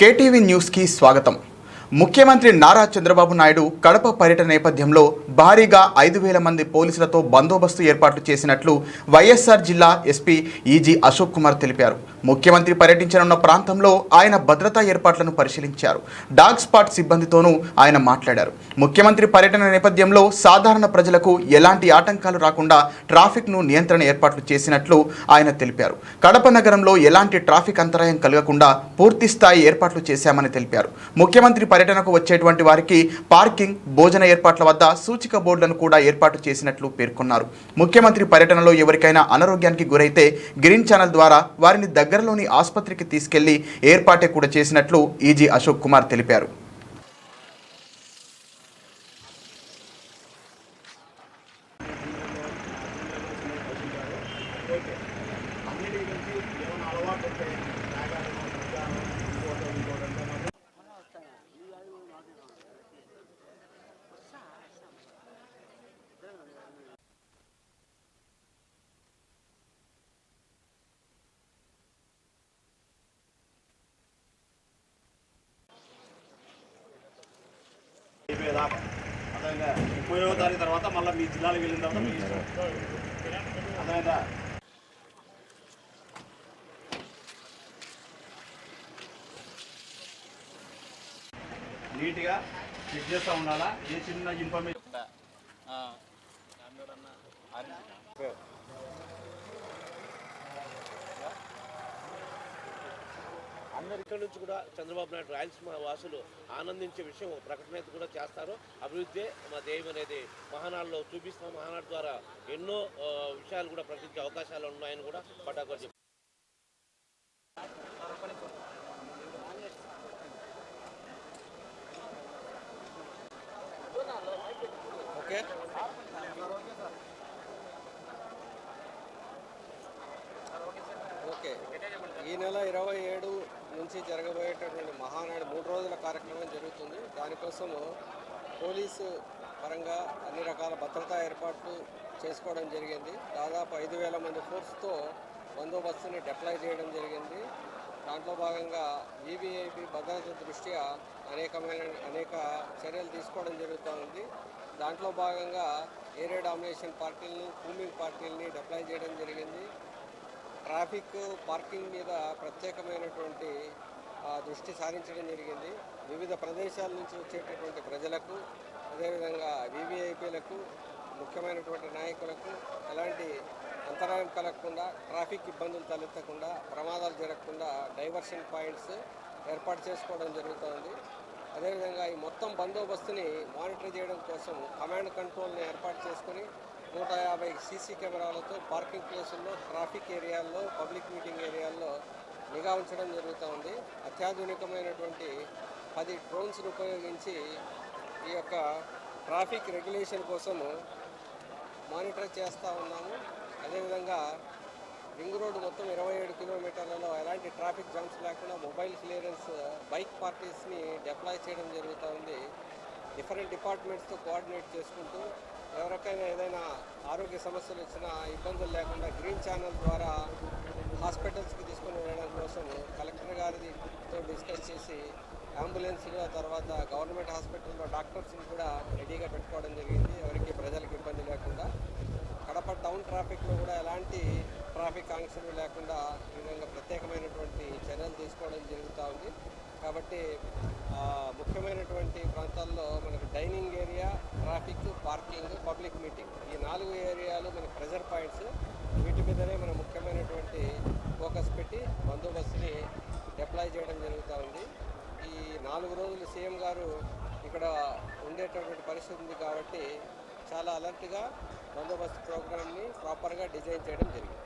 KTV న్యూస్కి స్వాగతం. ముఖ్యమంత్రి నారా చంద్రబాబు నాయుడు కడప పర్యటన నేపథ్యంలో భారీగా ఐదు వేల మంది పోలీసులతో బందోబస్తు ఏర్పాట్లు చేసినట్లు వైఎస్ఆర్ జిల్లా ఎస్పీ ఈజీ అశోక్ కుమార్ తెలిపారు. ముఖ్యమంత్రి పర్యటించనున్న ప్రాంతంలో ఆయన భద్రతా ఏర్పాట్లను పరిశీలించారు. డాగ్ స్పాట్ సిబ్బందితోనూ ఆయన మాట్లాడారు. ముఖ్యమంత్రి పర్యటన నేపథ్యంలో సాధారణ ప్రజలకు ఎలాంటి ఆటంకాలు రాకుండా ట్రాఫిక్ను నియంత్రణ ఏర్పాట్లు చేసినట్లు ఆయన తెలిపారు. కడప నగరంలో ఎలాంటి ట్రాఫిక్ అంతరాయం కలగకుండా పూర్తి స్థాయి ఏర్పాట్లు చేశామని తెలిపారు. ముఖ్యమంత్రి పర్యటనకు వచ్చేటువంటి వారికి పార్కింగ్ భోజన ఏర్పాట్ల వద్ద సూచిక బోర్డులను కూడా ఏర్పాటు చేసినట్లు పేర్కొన్నారు. ముఖ్యమంత్రి పర్యటనలో ఎవరికైనా అనారోగ్యానికి గురైతే గ్రీన్ ఛానల్ ద్వారా వారిని దగ్గరలోని ఆసుపత్రికి తీసుకెళ్ళి ఏర్పాటే కూడా చేసినట్లు ఈజీ అశోక్ కుమార్ తెలిపారు. అయిపోయేదాకా అర్థమైందా? తారీఖు తర్వాత మళ్ళీ మీ జిల్లాలకు వెళ్ళిన తర్వాత మీ ఇష్టం. అర్థమైందా? నీట్గా చెక్ చేస్తూ ఉండాలా? ఏ చిన్న ఇన్ఫర్మేషన్ అందరి ఇక్కడ నుంచి కూడా చంద్రబాబు నాయుడు రాయలసీమ వాసులు ఆనందించే విషయం ప్రకటన అయితే కూడా చేస్తారు. అభివృద్ధి మా ధ్యేయం అనేది మహానాడులో చూపిస్తాం. మహానాడు ద్వారా ఎన్నో విషయాలు కూడా ప్రకటించే అవకాశాలు ఉన్నాయని కూడా పటాకర్ చెప్పారు. ఓకే. ఓకే. ఈ నెల ఇరవై ఏడు నుంచి జరగబోయేటటువంటి మహానాడు మూడు రోజుల కార్యక్రమం జరుగుతుంది. దానికోసము పోలీసు పరంగా అన్ని రకాల భద్రతా ఏర్పాట్లు చేసుకోవడం జరిగింది. దాదాపు ఐదు వేల మంది ఫోర్స్తో బందోబస్తుని డిప్లాయ్ చేయడం జరిగింది. దాంట్లో భాగంగా వీవీఐపీ భద్రత దృష్ట్యా అనేకమైన అనేక చర్యలు తీసుకోవడం జరుగుతూ ఉంది. దాంట్లో భాగంగా ఏరియా డామినేషన్ పార్టీలను కూమింగ్ పార్టీలని డిప్లాయ్ చేయడం జరిగింది. ట్రాఫిక్ పార్కింగ్ మీద ప్రత్యేకమైనటువంటి దృష్టి సారించడం జరిగింది. వివిధ ప్రదేశాల నుంచి వచ్చేటటువంటి ప్రజలకు అదేవిధంగా వివిఐపీలకు ముఖ్యమైనటువంటి నాయకులకు ఎలాంటి అంతరాయం కలగకుండా ట్రాఫిక్ ఇబ్బందులు తలెత్తకుండా ప్రమాదాలు జరగకుండా డైవర్షన్ పాయింట్స్ ఏర్పాటు చేసుకోవడం జరుగుతోంది. అదేవిధంగా ఈ మొత్తం బందోబస్తుని మానిటర్ చేయడం కోసం కమాండ్ కంట్రోల్ని ఏర్పాటు చేసుకొని నూట యాభై సీసీ కెమెరాలతో పార్కింగ్ ప్లేసుల్లో ట్రాఫిక్ ఏరియాల్లో పబ్లిక్ మీటింగ్ ఏరియాల్లో నిఘా ఉంచడం జరుగుతూ ఉంది. అత్యాధునికమైనటువంటి పది డ్రోన్స్ను ఉపయోగించి ఈ యొక్క ట్రాఫిక్ రెగ్యులేషన్ కోసము మానిటర్ చేస్తూ ఉన్నాము. అదేవిధంగా రింగ్ రోడ్డు మొత్తం ఇరవై ఏడు కిలోమీటర్లలో ఎలాంటి ట్రాఫిక్ జామ్స్ లేకుండా మొబైల్ క్లియరెన్స్ బైక్ పార్టీస్ని డిప్లాయ్ చేయడం జరుగుతూ ఉంది. డిఫరెంట్ డిపార్ట్మెంట్స్తో కోఆర్డినేట్ చేసుకుంటూ ఎవరికైనా ఏదైనా ఆరోగ్య సమస్యలు వచ్చినా ఇబ్బందులు లేకుండా గ్రీన్ ఛానల్ ద్వారా హాస్పిటల్స్కి తీసుకొని వెళ్ళడం కోసం కలెక్టర్ గారితో డిస్కస్ చేసి అంబులెన్స్లో తర్వాత గవర్నమెంట్ హాస్పిటల్లో డాక్టర్స్ని కూడా రెడీగా పెట్టుకోవడం జరిగింది. ఎవరికి ప్రజలకు ఇబ్బంది లేకుండా. కడప టౌన్ ట్రాఫిక్లో కూడా ఎలాంటి ట్రాఫిక్ ఆంక్షలు లేకుండా ఈ విధంగా ప్రత్యేకమైనటువంటి చర్యలు తీసుకోవడం జరుగుతూ ఉంది. కాబట్టి ముఖ్యమైనటువంటి ప్రాంతాల్లో మనకు dining area traffic parking public meeting ఈ నాలుగు ఏరియాలు మనకి ప్రెజర్ పాయింట్స్. వీటి మీదనే మన ముఖ్యమైనటువంటి పెట్టి బందోబస్తుని డిప్లాయ్ చేయడం జరుగుతూ ఉంది. ఈ నాలుగు రోజులు సీఎం గారు ఇక్కడ ఉండేటటువంటి పరిస్థితి ఉంది కాబట్టి చాలా అలర్ట్గా బందోబస్తు ప్రోగ్రామ్ని ప్రాపర్గా డిజైన్ చేయడం జరిగింది.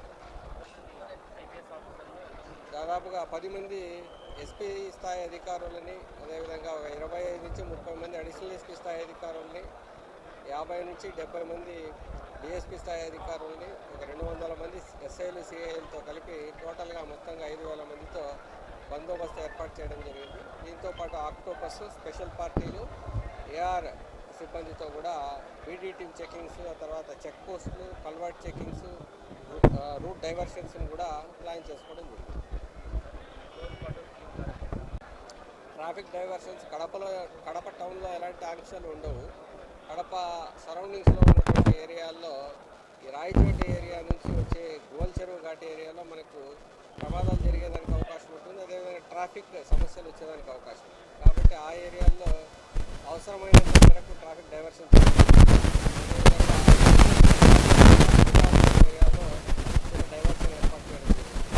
దాదాపుగా పది మంది ఎస్పీ స్థాయి అధికారులని అదేవిధంగా ఒక ఇరవై ఐదు నుంచి ముప్పై మంది అడిషనల్ ఎస్పీ స్థాయి అధికారులని యాభై నుంచి డెబ్బై మంది డిఎస్పీ స్థాయి అధికారుల్ని ఒక రెండు వందల మంది ఎస్ఐలు సిఐలతో కలిపి టోటల్గా మొత్తంగా ఐదు వేల మందితో బందోబస్తు ఏర్పాటు చేయడం జరిగింది. దీంతో పాటు ఆక్టోపస్ స్పెషల్ పార్టీలు ఏఆర్ సిబ్బందితో కూడా బీడీ టీమ్ చెకింగ్స్ ఆ తర్వాత చెక్ పోస్టులు కల్వర్ట్ చెకింగ్స్ రూట్ డైవర్షన్స్ని కూడా ప్లాన్ చేసుకోవడం జరిగింది. ట్రాఫిక్ డైవర్షన్స్ కడపలో కడప టౌన్లో ఎలాంటి ఆంక్షలు ఉండవు. కడప సరౌండింగ్స్లో ఏరియాల్లో ఈ రాయచోటి ఏరియా నుంచి వచ్చే గోల్ చెరువు ఘాటి ఏరియాలో మనకు ప్రమాదాలు జరిగేదానికి అవకాశం ఉంటుంది. అదేవిధంగా ట్రాఫిక్ సమస్యలు వచ్చేదానికి అవకాశం కాబట్టి ఆ ఏరియాల్లో అవసరమైన మేరకు ట్రాఫిక్ డైవర్షన్ ఏరియాలో చిన్న డైవర్షన్ ఏర్పాటు చేయడం జరిగింది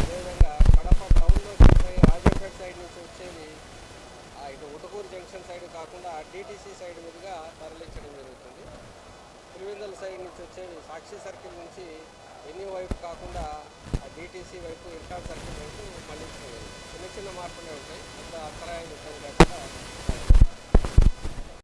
అదేవిధంగా కడప టౌన్లో పోయి రాజంపేట సైడ్ నుంచి వచ్చేది ఆ ఇటు ఉటుకూరు జంక్షన్ సైడ్ కాకుండా డీటీసీ సైడ్ మీదుగా తరలించడం జరుగుతుంది పులివెందుల సైడ్ నుంచి వచ్చేది సాక్షి సర్కిల్ నుంచి ఎన్ని వైపు కాకుండా డిటీసీ డీటీసీ వైపు ఇర్కాన్ సర్కిల్ వైపు మళ్ళీ చిన్న చిన్న మార్పులే ఉంటాయి. అంత అంతరాయం ఇబ్బంది లేకుండా